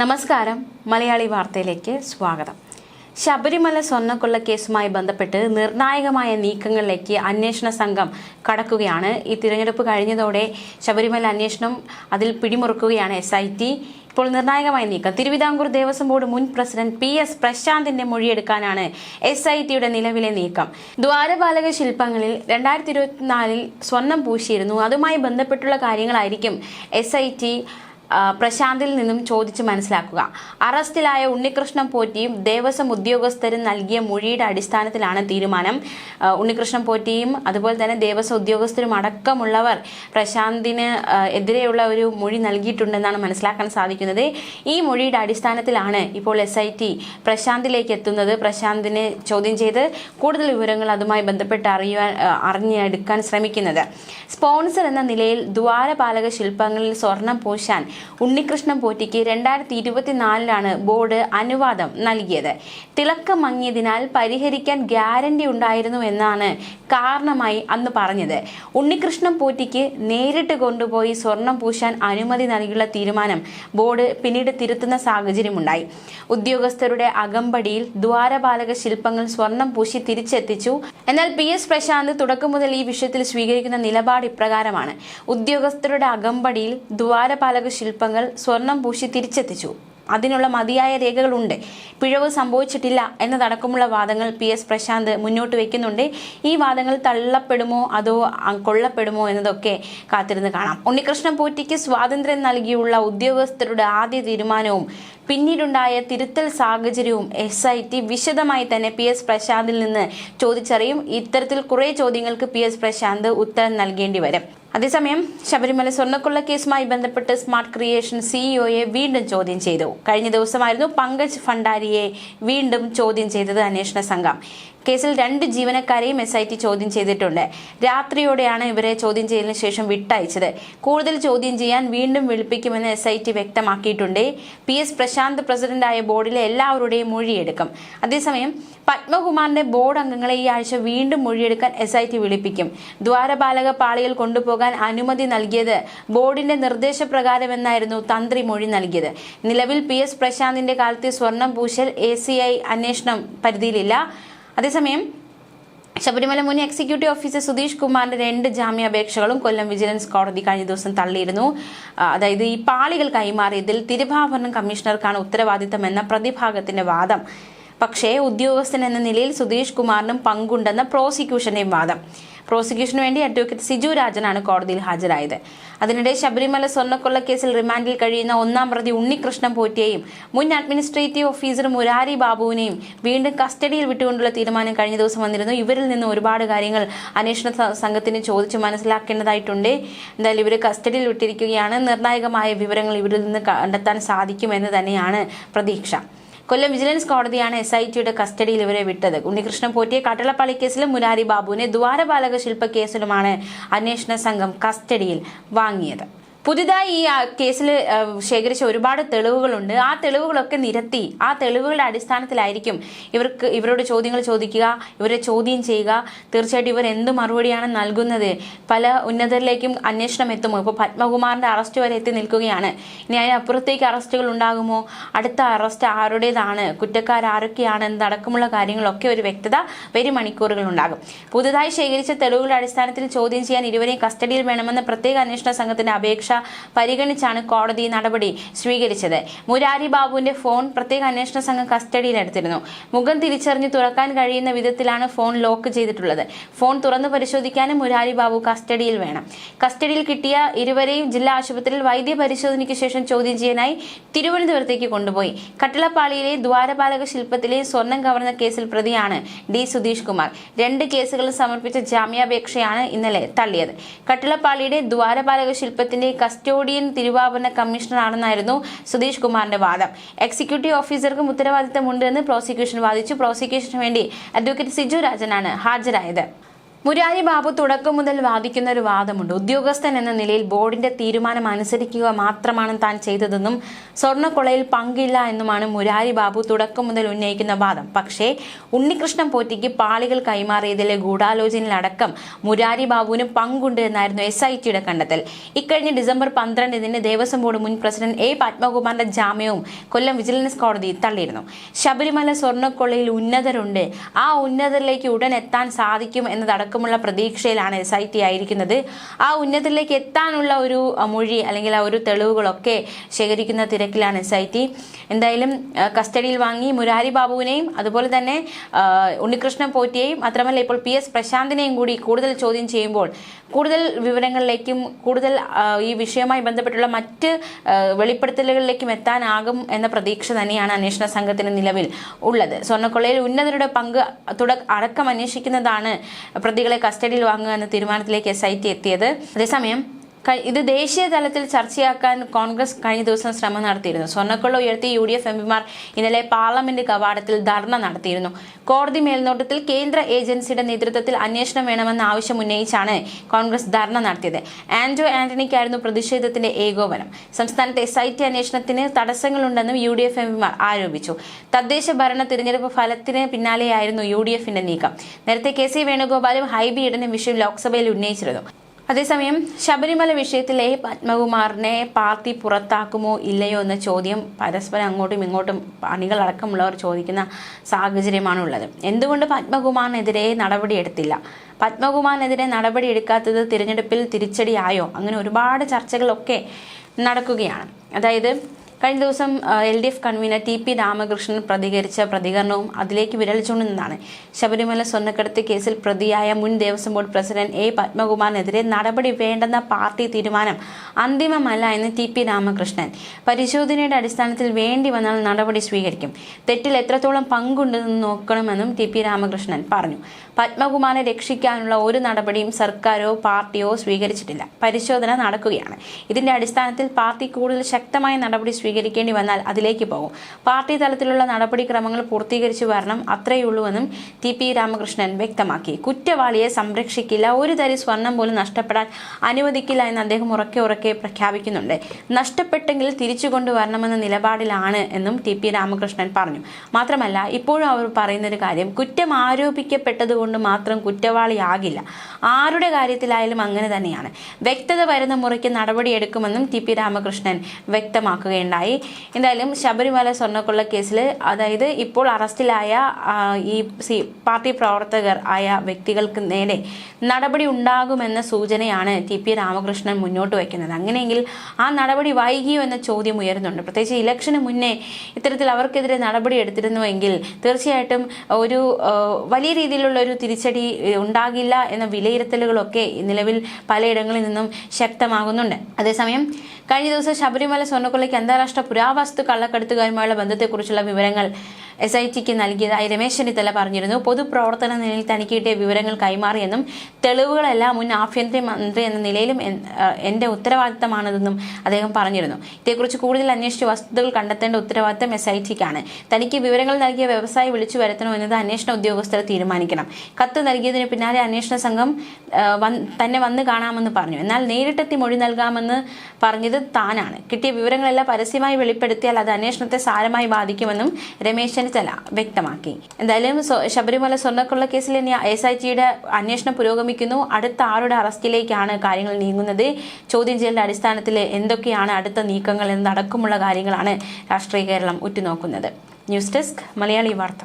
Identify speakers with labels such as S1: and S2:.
S1: നമസ്കാരം. മലയാളി വാർത്തയിലേക്ക് സ്വാഗതം. ശബരിമല സ്വർണക്കൊള്ള കേസുമായി ബന്ധപ്പെട്ട് നിർണായകമായ നീക്കങ്ങളിലേക്ക് അന്വേഷണ സംഘം കടക്കുകയാണ്. ഈ തിരഞ്ഞെടുപ്പ് കഴിഞ്ഞതോടെ ശബരിമല അന്വേഷണം അതിൽ പിടിമുറുക്കുകയാണ് എസ് ഐ ടി ഇപ്പോൾ നിർണായകമായ നീക്കം. തിരുവിതാംകൂർ ദേവസ്വം ബോർഡ് മുൻ പ്രസിഡന്റ് പി എസ് പ്രശാന്തിന്റെ മൊഴിയെടുക്കാനാണ് എസ് ഐ ടിയുടെ നിലവിലെ നീക്കം. ദ്വാരപാലക ശില്പങ്ങളിൽ രണ്ടായിരത്തി ഇരുപത്തിനാലിൽ സ്വർണം പൂശിയിരുന്നു. അതുമായി ബന്ധപ്പെട്ടുള്ള കാര്യങ്ങളായിരിക്കും എസ് ഐ ടി പ്രശാന്തിൽ നിന്നും ചോദിച്ച് മനസ്സിലാക്കുക. അറസ്റ്റിലായ ഉണ്ണികൃഷ്ണൻ പോറ്റിയും ദേവസ്വം ഉദ്യോഗസ്ഥരും നൽകിയ മൊഴിയുടെ അടിസ്ഥാനത്തിലാണ് തീരുമാനം. ഉണ്ണികൃഷ്ണൻ പോറ്റിയും അതുപോലെ തന്നെ ദേവസ്വം ഉദ്യോഗസ്ഥരും അടക്കമുള്ളവർ പ്രശാന്തിന് എതിരെയുള്ള ഒരു മൊഴി നൽകിയിട്ടുണ്ടെന്നാണ് മനസ്സിലാക്കാൻ സാധിക്കുന്നത്. ഈ മൊഴിയുടെ അടിസ്ഥാനത്തിലാണ് ഇപ്പോൾ എസ് ഐ ടി പ്രശാന്തിലേക്ക് എത്തുന്നത്. പ്രശാന്തിനെ ചോദ്യം ചെയ്ത് കൂടുതൽ വിവരങ്ങൾ അതുമായി ബന്ധപ്പെട്ട് അറിയുവാൻ അറിഞ്ഞെടുക്കാൻ ശ്രമിക്കുന്നത്. സ്പോൺസർ എന്ന നിലയിൽ ദ്വാരപാലക ശില്പങ്ങളിൽ സ്വർണം പൂശാൻ ഉണ്ണികൃഷ്ണൻ പോറ്റിക്ക് രണ്ടായിരത്തി ഇരുപത്തിനാലിലാണ് ബോർഡ് അനുവാദം നൽകിയത്. തിളക്കം മങ്ങിയതിനാൽ പരിഹരിക്കാൻ ഗ്യാരണ്ടി ഉണ്ടായിരുന്നു എന്നാണ് കാരണമായി അന്ന് പറഞ്ഞത്. ഉണ്ണികൃഷ്ണൻ പോറ്റിക്ക് നേരിട്ട് കൊണ്ടുപോയി സ്വർണം പൂശാൻ അനുമതി നൽകിയുള്ള തീരുമാനം ബോർഡ് പിന്നീട് തിരുത്തുന്ന സാഹചര്യമുണ്ടായി. ഉദ്യോഗസ്ഥരുടെ അകമ്പടിയിൽ ദ്വാരപാലക ശില്പങ്ങൾ സ്വർണം പൂശി തിരിച്ചെത്തിച്ചു. എന്നാൽ പി എസ് പ്രശാന്ത് തുടക്കം മുതൽ ഈ വിഷയത്തിൽ സ്വീകരിക്കുന്ന നിലപാട് ഇപ്രകാരമാണ്. ഉദ്യോഗസ്ഥരുടെ അകമ്പടിയിൽ ദ്വാരപാലക ശില്പങ്ങൾ സ്വർണം പൂശി തിരിച്ചെത്തിച്ചു. അതിനുള്ള മതിയായ രേഖകളുണ്ട്. പിഴവ് സംഭവിച്ചിട്ടില്ല എന്നതടക്കമുള്ള വാദങ്ങൾ പി എസ് പ്രശാന്ത് മുന്നോട്ട് വയ്ക്കുന്നുണ്ട് ഈ വാദങ്ങൾ തള്ളപ്പെടുമോ അതോ കൊള്ളപ്പെടുമോ എന്നതൊക്കെ കാത്തിരുന്ന് കാണാം. ഉണ്ണികൃഷ്ണൻ പോറ്റിക്ക് സ്വാതന്ത്ര്യം നൽകിയുള്ള ഉദ്യോഗസ്ഥരുടെ ആദ്യ തീരുമാനവും പിന്നീടുണ്ടായ തിരുത്തൽ സാഹചര്യവും എസ് ഐ ടി വിശദമായി തന്നെ പി എസ് പ്രശാന്തിൽ നിന്ന് ചോദിച്ചറിയും. ഇത്തരത്തിൽ കുറേ ചോദ്യങ്ങൾക്ക് പി എസ് പ്രശാന്ത് ഉത്തരം നൽകേണ്ടി വരും. അതേസമയം ശബരിമല സ്വർണക്കൊള്ള കേസുമായി ബന്ധപ്പെട്ട് സ്മാർട്ട് ക്രിയേഷൻ സിഇഒയെ വീണ്ടും ചോദ്യം ചെയ്തു. കഴിഞ്ഞ ദിവസമായിരുന്നു പങ്കജ് ഫണ്ടാരിയെ വീണ്ടും ചോദ്യം ചെയ്തത് അന്വേഷണ സംഘം. കേസിൽ രണ്ട് ജീവനക്കാരെയും എസ് ഐ ടി ചോദ്യം ചെയ്തിട്ടുണ്ട്. രാത്രിയോടെയാണ് ഇവരെ ചോദ്യം ചെയ്യലിന് ശേഷം വിട്ടയച്ചത്. കൂടുതൽ ചോദ്യം ചെയ്യാൻ വീണ്ടും വിളിപ്പിക്കുമെന്ന് എസ് ഐ ടി വ്യക്തമാക്കിയിട്ടുണ്ട്. പി എസ് പ്രശാന്ത് പ്രസിഡന്റായ ബോർഡിലെ എല്ലാവരുടെയും മൊഴിയെടുക്കും. അതേസമയം പത്മകുമാറിന്റെ ബോർഡ് അംഗങ്ങളെ ഈ ആഴ്ച വീണ്ടും മൊഴിയെടുക്കാൻ എസ് ഐ ടി വിളിപ്പിക്കും. ദ്വാരപാലക പാളിയിൽ കൊണ്ടുപോകാൻ അനുമതി നൽകിയത് ബോർഡിന്റെ നിർദ്ദേശപ്രകാരമെന്നായിരുന്നു തന്ത്രി മൊഴി നൽകിയത്. നിലവിൽ പി എസ് പ്രശാന്തിന്റെ കാലത്തെ സ്വർണം പൂശൽ എ സി ഐ അന്വേഷണം പരിധിയിലില്ല. അതേസമയം ശബരിമല മുൻ എക്സിക്യൂട്ടീവ് ഓഫീസർ സുധീഷ് കുമാറിന്റെ രണ്ട് ജാമ്യാപേക്ഷകളും കൊല്ലം വിജിലൻസ് കോടതി കഴിഞ്ഞ ദിവസം തള്ളിയിരുന്നു. അതായത് ഈ പാളികൾ കൈമാറിയതിൽ തിരുഭാഭരണം കമ്മീഷണർക്കാണ് ഉത്തരവാദിത്തമെന്ന പ്രതിഭാഗത്തിന്റെ വാദം. പക്ഷേ ഉദ്യോഗസ്ഥൻ എന്ന നിലയിൽ സുധീഷ് കുമാറിനും പങ്കുണ്ടെന്ന പ്രോസിക്യൂഷന്റെയും വാദം. പ്രോസിക്യൂഷന് വേണ്ടി അഡ്വക്കേറ്റ് സിജു രാജനാണ് കോടതിയിൽ ഹാജരായത്. അതിനിടെ ശബരിമല സ്വർണക്കൊള്ള കേസിൽ റിമാൻഡിൽ കഴിയുന്ന ഒന്നാം പ്രതി ഉണ്ണികൃഷ്ണൻ പോറ്റിയെയും മുൻ അഡ്മിനിസ്ട്രേറ്റീവ് ഓഫീസർ മുരാരി ബാബുവിനെയും വീണ്ടും കസ്റ്റഡിയിൽ വിട്ടുകൊണ്ടുള്ള തീരുമാനം കഴിഞ്ഞ ദിവസം വന്നിരുന്നു. ഇവരിൽ നിന്ന് ഒരുപാട് കാര്യങ്ങൾ അന്വേഷണ സംഘത്തിന് ചോദിച്ച് മനസ്സിലാക്കേണ്ടതായിട്ടുണ്ട്. എന്തായാലും ഇവർ കസ്റ്റഡിയിൽ വിട്ടിരിക്കുകയാണ്. നിർണായകമായ വിവരങ്ങൾ ഇവരിൽ നിന്ന് കണ്ടെത്താൻ സാധിക്കുമെന്ന് തന്നെയാണ് പ്രതീക്ഷ. കൊല്ലം വിജിലൻസ് കോടതിയാണ് എസ് ഐ ടിയുടെ കസ്റ്റഡിയിൽ ഇവരെ വിട്ടത്. ഉണ്ണികൃഷ്ണൻ പോറ്റിയെ കട്ടളപ്പാളി കേസിലും മുരാരി ബാബുവിനെ ദ്വാരപാലക ശില്പ കേസിലുമാണ് അന്വേഷണ സംഘം കസ്റ്റഡിയിൽ വാങ്ങിയത്. പുതുതായി ഈ കേസിൽ ശേഖരിച്ച ഒരുപാട് തെളിവുകളുണ്ട്. ആ തെളിവുകളൊക്കെ നിരത്തി ആ തെളിവുകളുടെ അടിസ്ഥാനത്തിലായിരിക്കും ഇവർക്ക് ഇവരോട് ചോദ്യങ്ങൾ ചോദിക്കുക ഇവരെ ചോദ്യം ചെയ്യുക. തീർച്ചയായിട്ടും ഇവർ എന്ത് മറുപടിയാണ് നൽകുന്നത്? പല ഉന്നതരിലേക്കും അന്വേഷണം എത്തുമോ? ഇപ്പോൾ പത്മകുമാറിന്റെ അറസ്റ്റ് വരെ എത്തി നിൽക്കുകയാണ്. ഇനി അതിനപ്പുറത്തേക്ക് അറസ്റ്റുകൾ ഉണ്ടാകുമോ? അടുത്ത അറസ്റ്റ് ആരുടേതാണ്? കുറ്റക്കാർ ആരൊക്കെയാണ്? എന്നടക്കമുള്ള കാര്യങ്ങളൊക്കെ ഒരു വ്യക്തത വരും മണിക്കൂറുകൾ ഉണ്ടാകും പുതുതായി ശേഖരിച്ച തെളിവുകളുടെ അടിസ്ഥാനത്തിൽ ചോദ്യം ചെയ്യാൻ ഇരുവരെയും കസ്റ്റഡിയിൽ വേണമെന്ന പ്രത്യേക അന്വേഷണ സംഘത്തിന്റെ അപേക്ഷ പരിഗണിച്ചാണ് കോടതി നടപടി സ്വീകരിച്ചത്. മുരാരി ബാബുവിന്റെ ഫോൺ പ്രത്യേക അന്വേഷണ സംഘം കസ്റ്റഡിയിലെടുത്തിരുന്നു മുഖം തിരിച്ചറിഞ്ഞ് തുറക്കാൻ കഴിയുന്ന വിധത്തിലാണ് ഫോൺ ലോക്ക് ചെയ്തിട്ടുള്ളത്. ഫോൺ തുറന്നു പരിശോധിക്കാനും മുരാരി ബാബു കസ്റ്റഡിയിൽ വേണം. കസ്റ്റഡിയിൽ കിട്ടിയ ഇരുവരെയും ജില്ലാ ആശുപത്രിയിൽ വൈദ്യ പരിശോധനയ്ക്ക് ശേഷം ചോദ്യം ചെയ്യാനായി തിരുവനന്തപുരത്തേക്ക് കൊണ്ടുപോയി. കട്ടിളപ്പാളിയിലെ ദ്വാരപാലക ശില്പത്തിലെ സ്വർണം കവർന്ന കേസിൽ പ്രതിയാണ് ഡി സുധീഷ് കുമാർ. രണ്ട് കേസുകളിൽ സമർപ്പിച്ച ജാമ്യാപേക്ഷയാണ് ഇന്നലെ തള്ളിയത്. കട്ടിളപ്പാളിയുടെ ദ്വാരപാലക ശില്പത്തിന്റെ കസ്റ്റോഡിയൻ തിരുവാഭരണ കമ്മീഷണറാണെന്നായിരുന്നു സുധീഷ് കുമാറിന്റെ വാദം. എക്സിക്യൂട്ടീവ് ഓഫീസർക്കും ഉത്തരവാദിത്തമുണ്ട് എന്ന് പ്രോസിക്യൂഷൻ വാദിച്ചു. പ്രോസിക്യൂഷന് വേണ്ടി അഡ്വക്കേറ്റ് സിജു രാജനാണ് ഹാജരായത്. മുരാരി ബാബു തുടക്കം മുതൽ വാദിക്കുന്ന ഒരു വാദമുണ്ട്. ഉദ്യോഗസ്ഥൻ എന്ന നിലയിൽ ബോർഡിന്റെ തീരുമാനം അനുസരിക്കുക മാത്രമാണ് താൻ ചെയ്തതെന്നും സ്വർണക്കൊളയിൽ പങ്കില്ല എന്നുമാണ് മുരാരി ബാബു തുടക്കം മുതൽ ഉന്നയിക്കുന്ന വാദം. പക്ഷേ ഉണ്ണികൃഷ്ണൻ പോറ്റിക്ക് പാളികൾ കൈമാറിയതിലെ ഗൂഢാലോചനയിലടക്കം മുരാരി ബാബുവിന് പങ്കുണ്ട് എന്നായിരുന്നു എസ് ഐ ടിയുടെ കണ്ടെത്തൽ. ഇക്കഴിഞ്ഞ ഡിസംബർ പന്ത്രണ്ടിന് ദേവസ്വം ബോർഡ് മുൻ പ്രസിഡന്റ് എ പത്മകുമാറിന്റെ ജാമ്യവും കൊല്ലം വിജിലൻസ് കോടതി തള്ളിയിരുന്നു. ശബരിമല സ്വർണക്കൊളയിൽ ഉന്നതരുണ്ട്. ആ ഉന്നതരിലേക്ക് ഉടൻ എത്താൻ സാധിക്കും എന്നതടക്കമുള്ള പ്രതീക്ഷയിലാണ് എസ് ഐ ടി ആയിരിക്കുന്നത്. ആ ഉന്നതത്തിലേക്ക് എത്താനുള്ള ഒരു മൊഴി അല്ലെങ്കിൽ ആ ഒരു തെളിവുകളൊക്കെ ശേഖരിക്കുന്ന തിരക്കിലാണ് എസ് ഐ ടി എന്തായാലും കസ്റ്റഡിയിൽ വാങ്ങി മുരാരി ബാബുവിനെയും അതുപോലെ തന്നെ ഉണ്ണികൃഷ്ണൻ പോറ്റിയെയും മാത്രമല്ല ഇപ്പോൾ പി എസ് പ്രശാന്തിനെയും കൂടി കൂടുതൽ ചോദ്യം ചെയ്യുമ്പോൾ കൂടുതൽ വിവരങ്ങളിലേക്കും കൂടുതൽ ഈ വിഷയവുമായി ബന്ധപ്പെട്ടുള്ള മറ്റ് വെളിപ്പെടുത്തലുകളിലേക്കും എത്താനാകും എന്ന പ്രതീക്ഷ തന്നെയാണ് അന്വേഷണ സംഘത്തിന് നിലവിൽ ഉള്ളത്. സ്വർണക്കൊള്ളയിൽ ഉന്നതരുടെ പങ്ക് തുടക്കം അടക്കം അന്വേഷിക്കുന്നതാണ് പ്രതികളെ കസ്റ്റഡിയിൽ വാങ്ങുക എന്ന തീരുമാനത്തിലേക്ക് എസ് ഐ ടി എത്തിയത്. അതേസമയം ഇത് ദേശീയ തലത്തിൽ ചർച്ചയാക്കാൻ കോൺഗ്രസ് കഴിഞ്ഞ ദിവസം ശ്രമം നടത്തിയിരുന്നു. സ്വർണക്കൊള്ള ഉയർത്തി യു ഡി എഫ് എംപിമാർ ഇന്നലെ പാർലമെന്റ് കവാടത്തിൽ ധർണ നടത്തിയിരുന്നു. കോടതി മേൽനോട്ടത്തിൽ കേന്ദ്ര ഏജൻസിയുടെ നേതൃത്വത്തിൽ അന്വേഷണം വേണമെന്ന ആവശ്യം ഉന്നയിച്ചാണ് കോൺഗ്രസ് ധർണ നടത്തിയത്. ആന്റോ ആന്റണിക്കായിരുന്നു പ്രതിഷേധത്തിന്റെ ഏകോപനം. സംസ്ഥാനത്തെ എസ് ഐ ടി അന്വേഷണത്തിന് തടസ്സങ്ങളുണ്ടെന്നും യു ഡി എഫ് എംപിമാർ ആരോപിച്ചു. തദ്ദേശ ഭരണ തിരഞ്ഞെടുപ്പ് ഫലത്തിന് പിന്നാലെയായിരുന്നു യു ഡി എഫിന്റെ നീക്കം. നേരത്തെ കെ സി വേണുഗോപാലും ഹൈബി ഈഡനും വിഷയം ലോക്സഭയിൽ ഉന്നയിച്ചിരുന്നു. അതേസമയം ശബരിമല വിഷയത്തിലെ പത്മകുമാറിനെ പാർട്ടി പുറത്താക്കുമോ ഇല്ലയോ എന്ന ചോദ്യം പരസ്പരം അങ്ങോട്ടും ഇങ്ങോട്ടും അണികളടക്കമുള്ളവർ ചോദിക്കുന്ന സാഹചര്യമാണുള്ളത്. എന്തുകൊണ്ട് പത്മകുമാറിനെതിരെ നടപടിയെടുത്തില്ല പത്മകുമാറിനെതിരെ നടപടി എടുക്കാത്തത് തിരഞ്ഞെടുപ്പിൽ തിരിച്ചടിയായോ? അങ്ങനെ ഒരുപാട് ചർച്ചകളൊക്കെ നടക്കുകയാണ്. അതായത് കഴിഞ്ഞ ദിവസം L D F convener T P Ramakrishnan പ്രതികരിച്ച പ്രതികരണവും അതിലേക്ക് വിരൽ ചൂണ്ടുന്നതാണ്. ശബരിമല സ്വർണക്കടത്ത് കേസിൽ പ്രതിയായ മുൻ ദേവസ്വം ബോർഡ് പ്രസിഡന്റ് എ. പത്മകുമാറിനെതിരെ നടപടി വേണ്ടെന്ന പാർട്ടി തീരുമാനം അന്തിമമല്ല എന്ന് ടി പി രാമകൃഷ്ണൻ. പരിശോധനയുടെ അടിസ്ഥാനത്തിൽ വേണ്ടി വന്നാൽ നടപടി സ്വീകരിക്കും. തെറ്റിൽ എത്രത്തോളം പങ്കുണ്ടെന്ന് നോക്കണമെന്നും ടി പി രാമകൃഷ്ണൻ പറഞ്ഞു. പത്മകുമാറിനെ രക്ഷിക്കാനുള്ള ഒരു നടപടിയും സർക്കാരോ പാർട്ടിയോ സ്വീകരിച്ചിട്ടില്ല. പരിശോധന നടക്കുകയാണ്. ഇതിന്റെ അടിസ്ഥാനത്തിൽ പാർട്ടി കൂടുതൽ ശക്തമായ നടപടി സ്വീകരിക്കേണ്ടി വന്നാൽ അതിലേക്ക് പോകും. പാർട്ടി തലത്തിലുള്ള നടപടിക്രമങ്ങൾ പൂർത്തീകരിച്ചു വരണം അത്രയുള്ളൂവെന്നും ടി പി രാമകൃഷ്ണൻ വ്യക്തമാക്കി. കുറ്റവാളിയെ സംരക്ഷിക്കില്ല ഒരു തരി സ്വർണം പോലും നഷ്ടപ്പെടാൻ അനുവദിക്കില്ല എന്ന് അദ്ദേഹം ഉറക്കെ ഉറക്കെ പ്രഖ്യാപിക്കുന്നുണ്ട്. നഷ്ടപ്പെട്ടെങ്കിൽ തിരിച്ചു കൊണ്ടുവരണമെന്ന നിലപാടിലാണ് എന്നും ടി പി രാമകൃഷ്ണൻ പറഞ്ഞു. മാത്രമല്ല ഇപ്പോഴും അവർ പറയുന്ന ഒരു കാര്യം കുറ്റം ആരോപിക്കപ്പെട്ടതുകൊണ്ട് മാത്രം കുറ്റവാളിയാകില്ല. ആരുടെ കാര്യത്തിലായാലും അങ്ങനെ തന്നെയാണ്. വ്യക്തത വരുന്ന മുറയ്ക്ക് നടപടിയെടുക്കുമെന്നും ടി പി രാമകൃഷ്ണൻ വ്യക്തമാക്കുകയുണ്ടായി. എന്തായാലും ശബരിമല സ്വർണക്കൊള്ള കേസിൽ അതായത് ഇപ്പോൾ അറസ്റ്റിലായ ഈ സി പാർട്ടി പ്രവർത്തകർ ആയ വ്യക്തികൾക്ക് നേരെ നടപടി ഉണ്ടാകുമെന്ന സൂചനയാണ് ടി പി രാമകൃഷ്ണൻ മുന്നോട്ട് വയ്ക്കുന്നത്. അങ്ങനെയെങ്കിൽ ആ നടപടി വൈകിയോ എന്ന ചോദ്യം ഉയരുന്നുണ്ട്. പ്രത്യേകിച്ച് ഇലക്ഷന് മുന്നേ ഇത്തരത്തിൽ അവർക്കെതിരെ നടപടി എടുത്തിരുന്നുവെങ്കിൽ തീർച്ചയായിട്ടും ഒരു വലിയ രീതിയിലുള്ള ഒരു തിരിച്ചടി ഉണ്ടാകില്ല എന്ന വിലയിരുത്തലുകളൊക്കെ നിലവിൽ പലയിടങ്ങളിൽ നിന്നും ശക്തമാകുന്നുണ്ട്. അതേസമയം കഴിഞ്ഞ ദിവസം ശബരിമല സ്വർണക്കൊള്ളയ്ക്ക് അന്താരാഷ്ട്ര പുരാവസ്തു കള്ളക്കടത്തുകാരുമായുള്ള ബന്ധത്തെക്കുറിച്ചുള്ള വിവരങ്ങൾ എസ് ഐ ടിക്ക് നൽകിയതായി രമേശ് ചെന്നിത്തല പറഞ്ഞിരുന്നു പൊതുപ്രവർത്തന നിലയിൽ തനിക്ക് കിട്ടിയ വിവരങ്ങൾ കൈമാറിയെന്നും തെളിവുകളെല്ലാം മുൻ ആഭ്യന്തരമന്ത്രി എന്ന നിലയിലും എന്റെ ഉത്തരവാദിത്തമാണിതെന്നും അദ്ദേഹം പറഞ്ഞിരുന്നു. ഇതേക്കുറിച്ച് കൂടുതൽ അന്വേഷിച്ച് വസ്തുതകൾ കണ്ടെത്തേണ്ട ഉത്തരവാദിത്തം എസ് ഐ ടിക്കാണ് തനിക്ക് വിവരങ്ങൾ നൽകിയ വ്യവസായി വിളിച്ചു വരുത്തണമെന്നത് അന്വേഷണ ഉദ്യോഗസ്ഥർ തീരുമാനിക്കണം. കത്ത് നൽകിയതിന് പിന്നാലെ അന്വേഷണ സംഘം തന്നെ വന്ന് കാണാമെന്ന് പറഞ്ഞു. എന്നാൽ നേരിട്ടെത്തി മൊഴി നൽകാമെന്ന് പറഞ്ഞത് താനാണ്. കിട്ടിയ വിവരങ്ങളെല്ലാം പരസ്യമായി വെളിപ്പെടുത്തിയാൽ അത് അന്വേഷണത്തെ സാരമായി ബാധിക്കുമെന്നും രമേശ് ചെന്നിത്തല വ്യക്തമാക്കി. എന്തായാലും ശബരിമല സ്വർണക്കൊള്ള കേസിൽ എസ് ഐ ടിയുടെ അന്വേഷണം പുരോഗമിക്കുന്നു. അടുത്ത ആരുടെ അറസ്റ്റിലേക്കാണ് കാര്യങ്ങൾ നീങ്ങുന്നത്? ചോദ്യം ചെയ്യലിന്റെ അടിസ്ഥാനത്തിൽ എന്തൊക്കെയാണ് അടുത്ത നീക്കങ്ങൾ എന്നടക്കമുള്ള കാര്യങ്ങളാണ് രാഷ്ട്രീയ കേരളം ഉറ്റുനോക്കുന്നത്. ന്യൂസ് ഡെസ്ക് മലയാളി വാർത്ത.